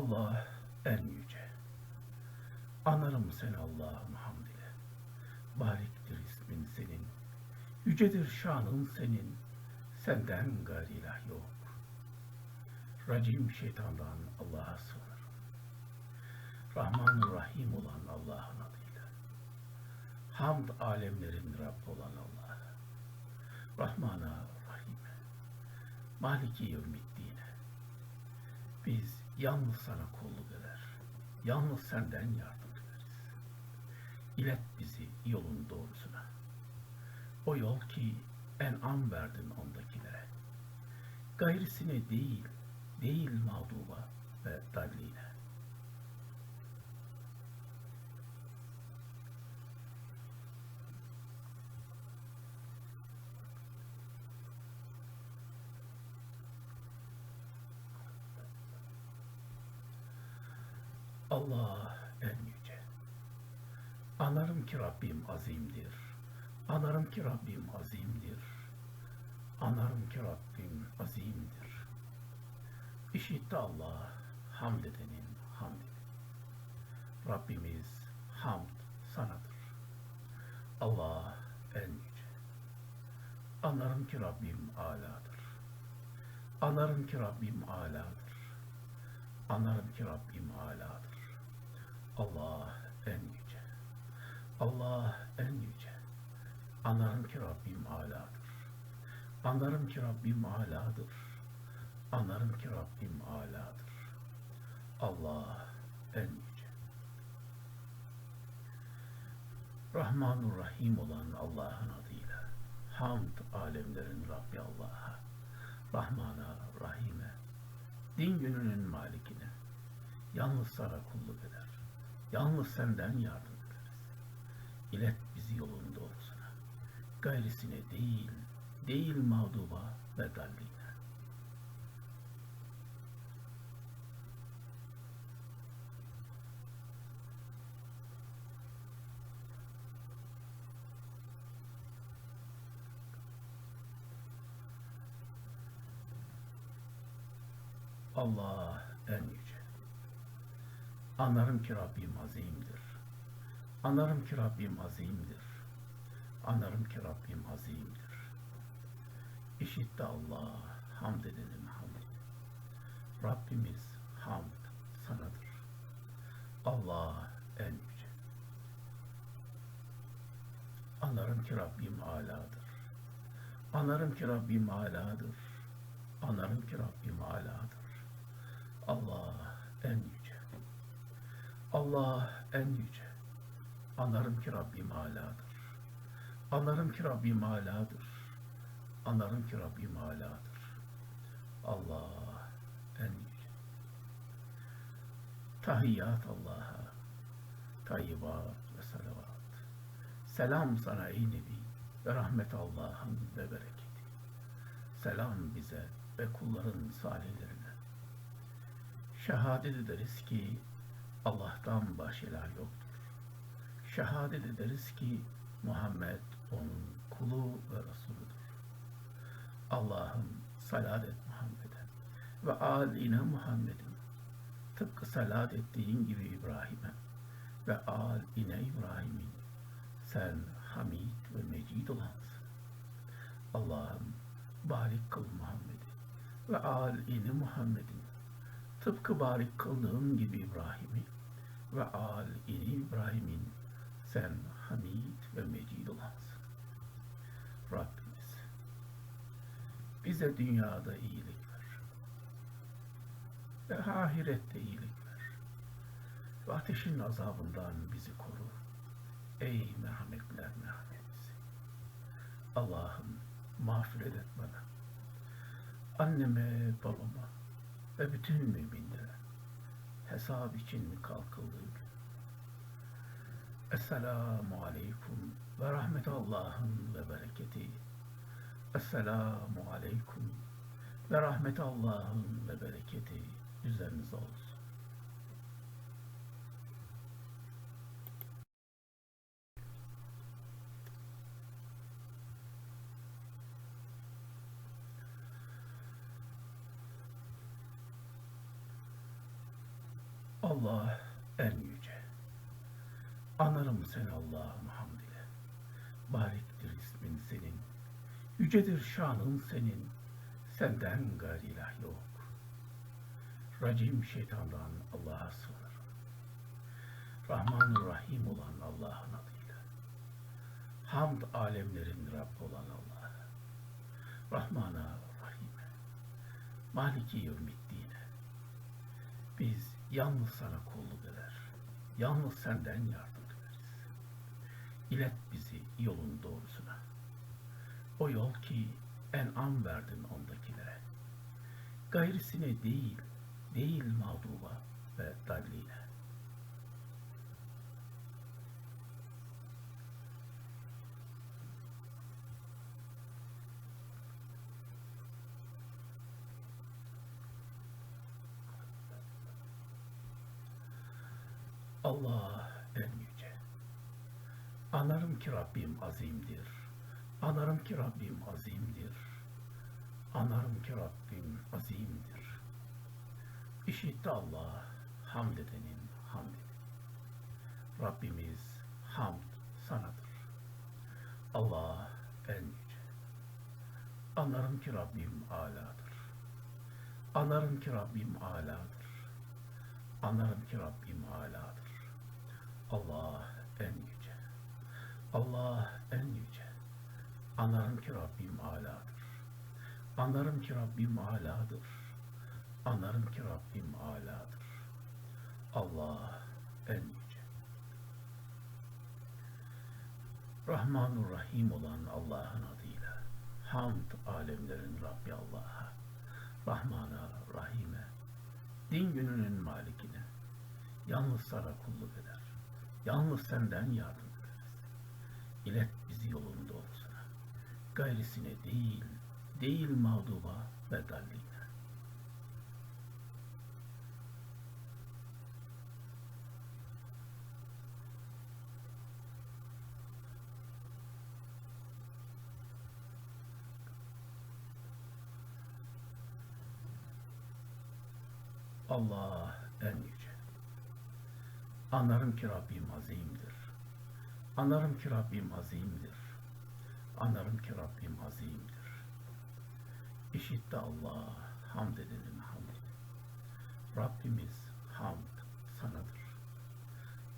Allah en yüce. Anarım seni Allah'ım hamd ile. Bariktir ismin senin. Yücedir şanın senin. Senden gayri ilah yok. Racim şeytandan Allah'a sığınırım. Rahman Rahim olan Allah'ın adıyla. Hamd alemlerin Rabbi olan Allah'a. Rahman'a, Rahim'e. Maliki yevmiddine. Biz yalnız sana kulluk eder. Yalnız senden yardım dileriz. İlet bizi yolun doğrusuna. O yol ki en'am verdin ondakilere. Gayrisine değil, değil mağduba ve dalline. Allah en yüce. Anarım ki Rabbim azimdir. Anarım ki Rabbim azimdir. Anarım ki Rabbim azimdir. İşitti Allah hamd edenin hamdini. Rabbimiz hamd sanadır. Allah en yüce. Anarım ki Rabbim aladır. Anarım ki Rabbim aladır. Anlarım ki Rabbim aladır. Allah en yüce. Allah en yüce. Anlarım ki Rabbim aladır. Anlarım ki Rabbim aladır. Anlarım ki Rabbim aladır. Allah en yüce. Rahmanur Rahim olan Allah'ın adıyla hamd alemlerin Rabbi Allah'a, Rahman'a, Rahim'e, din gününün malikine, yalnız sana kulluk eder. Yalnız senden yardım ederiz. İlet bizi yolun doğrusuna. Gayrisine değil, değil mağduba ve dalline. Allah. Anlarım ki Rabbim azimdir. Anlarım ki Rabbim azimdir. Anlarım ki Rabbim azimdir. İşitti Allah hamd edenin hamd. Rabbimiz hamd sanadır. Allah en yüce. Anlarım ki Rabbim aladır. Anlarım ki Rabbim aladır. Anlarım ki Rabbim aladır. Allah en yüce. Allah en yüce. Anlarım ki Rabbim aladır. Anlarım ki Rabbim aladır. Anlarım ki Rabbim aladır. Allah en yüce. Tahiyyat Allah'a, tayyibat ve salavat. Selam sana ey Nebi ve rahmet Allah'ın ve bereketi. Selam bize ve kulların salihlerine. Şehadet ederiz ki Allah'tan başka ilah yoktur. Şehadet ederiz ki Muhammed onun kulu ve Resuludur. Allah'ım salat et Muhammed'e ve âline Muhammed'in tıpkı salat ettiğin gibi İbrahim'e ve âl ine İbrahim'in sen hamid ve mecid olansın. Allah'ım barik kıl Muhammed'i ve âl ine Muhammed'in tıpkı barik kıldığın gibi İbrahim'i ve âl ini İbrahim'in sen hamid ve mecid olansın. Rabbimiz bize dünyada iyilik ver ve ahirette iyilik ver ve ateşin azabından bizi koru. Ey merhametler merhametlisi. Allah'ım mağfiret et bana. Anneme, babama, ve bütün müminlere hesap için kalkıldığı gün. Esselamu aleyküm ve rahmet Allah'ın ve bereketi. Esselamu aleyküm ve rahmet Allah'ın ve bereketi üzerinize olsun. Allah en yüce. Anarım seni Allah'ım hamd ile. Bariktir ismin senin. Yücedir şanın senin. Senden gayri ilah yok. Racim şeytandan Allah'a sığınırım. Rahman Rahim olan Allah'ın adıyla. Hamd alemlerin Rabbi olan Allah'a. Rahman'a, Rahim'e. Maliki yevmiddine. Biz yalnız sana kulluk eder. Yalnız senden yardım dileriz. İlet bizi yolun doğrusuna. O yol ki en'am verdin ondakilere. Gayrisine değil, değil mağduba ve dalline. Allah en yüce. Anarım ki Rabbim azimdir. Anarım ki Rabbim azimdir. Anarım ki Rabbim azimdir. İşitti Allah hamd edenin hamdini. Rabbimiz hamd sanadır. Allah en yüce. Anlarım ki Rabbim aladır. Anlarım ki Rabbim aladır. Anlarım ki Rabbim aladır. Allah en yüce. Allah en yüce. Anlarım ki Rabbim aladır. Anlarım ki Rabbim aladır. Anlarım ki Rabbim aladır. Allah en yüce. Rahmanur Rahim olan Allah'ın adıyla hamd alemlerin Rabbi Allah'a, Rahman'a, Rahim'e, din gününün malikine, yalnız sana kulluk eder. Yalnız senden yardım ederiz. İlet bizi yolun doğrusuna. Gayrisine değil, değil mağduba ve dalline. Allah en yüce. Anlarım ki Rabbim azimdir. Anlarım ki Rabbim azimdir. Anlarım ki Rabbim azimdir. İşitti Allah hamd edenin hamdini. Rabbimiz hamd sanadır.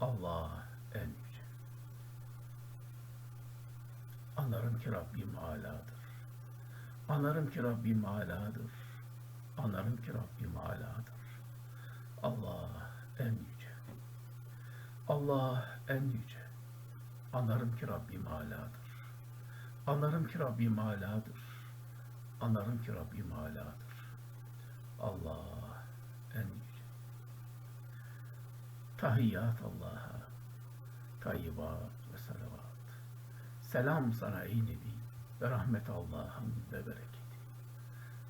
Allah en yüce. Anlarım ki Rabbim aladır. Anlarım ki Rabbim aladır. Anlarım ki Rabbim aladır. Allah. Allah en yüce. Anlarım ki Rabbim aladır. Anlarım ki Rabbim aladır. Anlarım ki Rabbim aladır. Allah en yüce. Tahiyyat Allah'a, tayyibat ve salavat. Selam sana ey Nebi ve rahmet Allah'ın ve bereketi.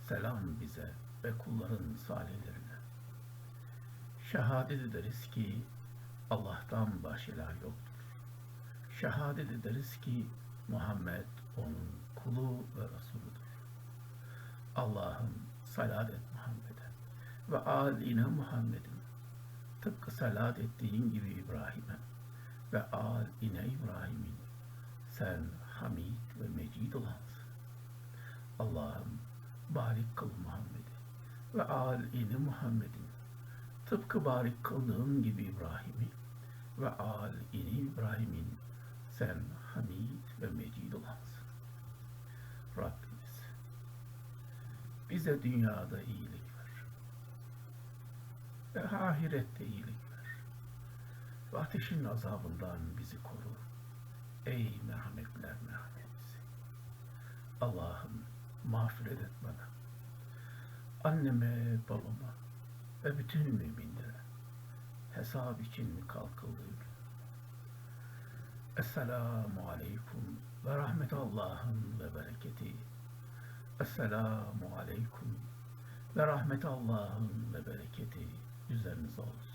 Selam bize ve kulların salihlerine. Şehadet ederiz ki Allah'tan başka ilah yoktur. Şehadet ederiz ki Muhammed onun kulu ve Resuludur. Allah'ım salat et Muhammed'e ve aline Muhammed'in tıpkı salat ettiğin gibi İbrahim'e ve al ine İbrahim'in sen hamid ve mecid olansın. Allah'ım barik kıl Muhammed'i ve al ine Muhammed'in tıpkı barik kıldığın gibi İbrahim'i ve ini İbrahim'in sen hamid ve mecid olansın. Rabbimiz bize dünyada iyilik ver ve ahirette iyilik ver ve ateşin azabından bizi koru. Ey merhametler merhametlisi. Allah'ım mağfiret et bana. Anneme, babama ve bütün müminlere hesap için kalkıldığı gün. Esselamu Aleyküm ve rahmet ve bereketi. Esselamu Aleyküm ve rahmet ve bereketi üzerinize olsun.